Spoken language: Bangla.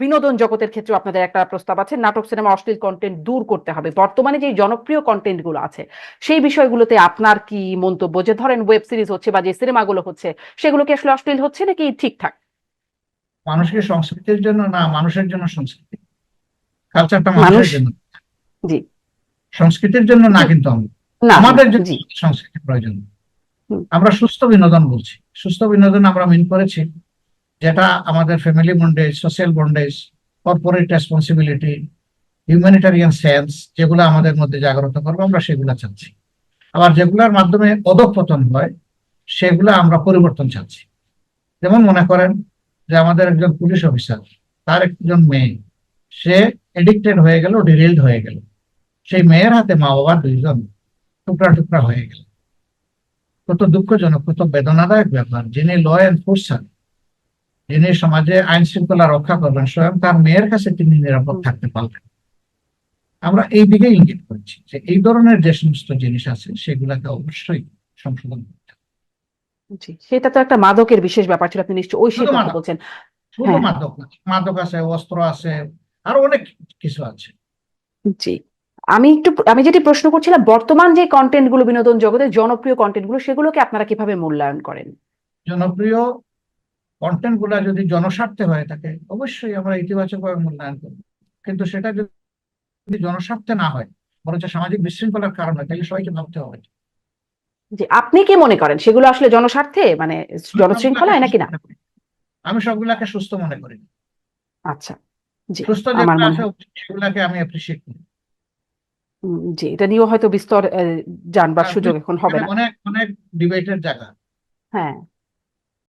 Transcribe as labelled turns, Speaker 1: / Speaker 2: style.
Speaker 1: বিনোদন জগতের ক্ষেত্রে আপনাদের একটা প্রস্তাব আছে নাটক সিনেমা অশ্লীল কন্টেন্ট দূর করতে হবে। বর্তমানে যে জনপ্রিয় কন্টেন্টগুলো আছে সেই বিষয়গুলোতে আপনার কি মন্তব্য? যে ধরেন ওয়েব সিরিজ হচ্ছে বা যে সিনেমাগুলো হচ্ছে সেগুলো কি আসলে অশ্লীল হচ্ছে নাকি ঠিকঠাক?
Speaker 2: মানুষকে সংস্কৃতির জন্য না মানুষের জন্য সংস্কৃতি। কালচারটা মানুষের জন্য।
Speaker 1: জি।
Speaker 2: সংস্কৃতির জন্য না কিন্তু আমাদের জন্য সংস্কৃতি প্রয়োজন। আমরা সুস্থ বিনোদন বলছি। সুস্থ বিনোদন আমরা মিন করেছি। যেটা আমাদের family bondage social bondage corporate responsibility humanitarian sense যেগুলো আমাদের মধ্যে জাগ্রত করব, আমরা সেগুলো চাচ্ছি। আবার যেগুলোর মাধ্যমে অধঃপতন হয়, সেগুলো আমরা পরিবর্তন চাচ্ছি। যেমন মনে করেন যে আমাদের একজন পুলিশ অফিসার, তার একজন মেয়ে, সে এডিক্টেড হয়ে গেল ডিরেলড হয়ে গেল। সেই মেয়ের হাতে মা বাবা দুইজন টুকরা টুকরা হয়ে গেল। কত দুঃখজনক, কত বেদনাদায়ক ব্যাপার। যিনি ল এনফোর্সার যিনি সমাজে আইন শৃঙ্খলা রক্ষা করবেন স্বয়ং তার মেয়ের কাছে তিনি নিরাপদ থাকতে পারবেন। আমরা এই দিকে ইঙ্গিত করছি যে এই ধরনের যে সমস্ত জিনিস আছে সেগুলাকে অবশ্যই সংশোধন করতে
Speaker 1: সেটা তো একটা মাদকের বিশেষ ব্যাপার ছিল আপনি নিশ্চয়ই ঐশীর
Speaker 2: শুধু
Speaker 1: কথা। বলছেন।
Speaker 2: শুধু
Speaker 1: হ্যাঁ।
Speaker 2: মাদক মাদক আছে অস্ত্র আছে আরও অনেক কিছু আছে।
Speaker 1: জি আমি একটু আমি যেটি প্রশ্ন করছিলাম বর্তমান যে কন্টেন্টগুলো বিনোদন জগতে জনপ্রিয় কন্টেন্টগুলো সেগুলোকে আপনারা কীভাবে মূল্যায়ন করেন?
Speaker 2: জনপ্রিয় কন্টেন্টগুলা যদি জনস্বার্থে হয়ে থাকে অবশ্যই আমরা ইতিবাচক ভাবে মূল্যায়ন করব। কিন্তু সেটা যদি জনস্বার্থে না হয় বরঞ্চ সামাজিক বিশৃঙ্খলার কারণ হয় তাহলে সবাইকে ভাবতে হবে।
Speaker 1: যে আপনি কি মনে করেন? সেগুলো আসলে জনস্বার্থে? মানে জনশৃঙ্খলায় নাকি না?
Speaker 2: আমি সবগুলাকে সুস্থ মনে করি।
Speaker 1: আচ্ছা জি
Speaker 2: সুস্থ যেগুলো আছে সেগুলাকে আমি অ্যাপ্রিসিয়েট করি।
Speaker 1: জি এটা নিয়েও হয়তো বিস্তর জানবার সুযোগ এখন হবে
Speaker 2: মানে
Speaker 1: না।
Speaker 2: অনেক অনেক ডিবেটের জায়গা।
Speaker 1: হ্যাঁ।